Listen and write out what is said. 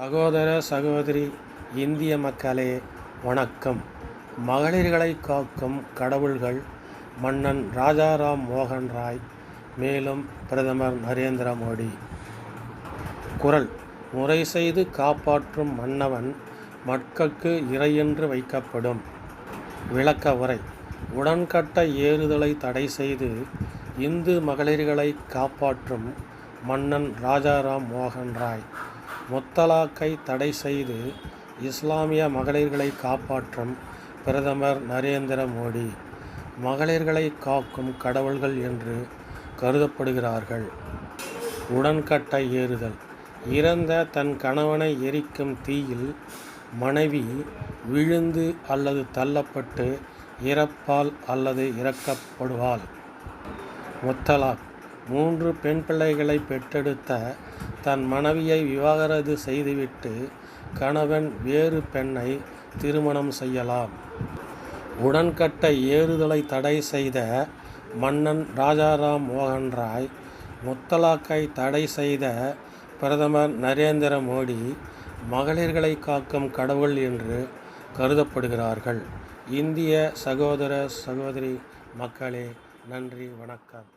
சகோதர சகோதரி இந்திய மக்களே வணக்கம். மகளிர்களை காக்கும் கடவுள்கள் மன்னன் ராஜாராம் மோகன் ராய் மேலும் பிரதமர் நரேந்திர மோடி. குரல் முறை செய்து காப்பாற்றும் மன்னவன் மட்கக்கு இறையென்று வைக்கப்படும். விளக்க உரை உடன்கட்ட ஏறுதலை தடை செய்து இந்து மகளிர்களை காப்பாற்றும் மன்னன் ராஜாராம் மோகன் ராய். முத்தலாக்கை தடை செய்து இஸ்லாமிய மகளிர்களை காப்பாற்றும் பிரதமர் நரேந்திர மோடி. மகளிர்களை காக்கும் கடவுள்கள் என்று கருதப்படுகிறார்கள். உடன்கட்டை ஏறுதல். இறந்த தன் கணவனை எரிக்கும் தீயில் மனைவி விழுந்து அல்லது தள்ளப்பட்டு இறப்பால் அல்லது இறக்கப்படுவாள். முத்தலாக் மூன்று பெண் பிள்ளைகளை பெற்றெடுத்த தன் மனைவியை விவாகரத்து செய்துவிட்டு கணவன் வேறு பெண்ணை திருமணம் செய்யலாம். உடன்கட்டை ஏறுதலை தடை செய்த மன்னன் ராஜாராம் மோகன் ராய் முத்தலாக்கை தடை செய்த பிரதமர் நரேந்திர மோடி மகளிர்களை காக்கும் கடவுள் என்று கருதப்படுகிறார்கள். இந்திய சகோதர சகோதரி மக்களே நன்றி வணக்கம்.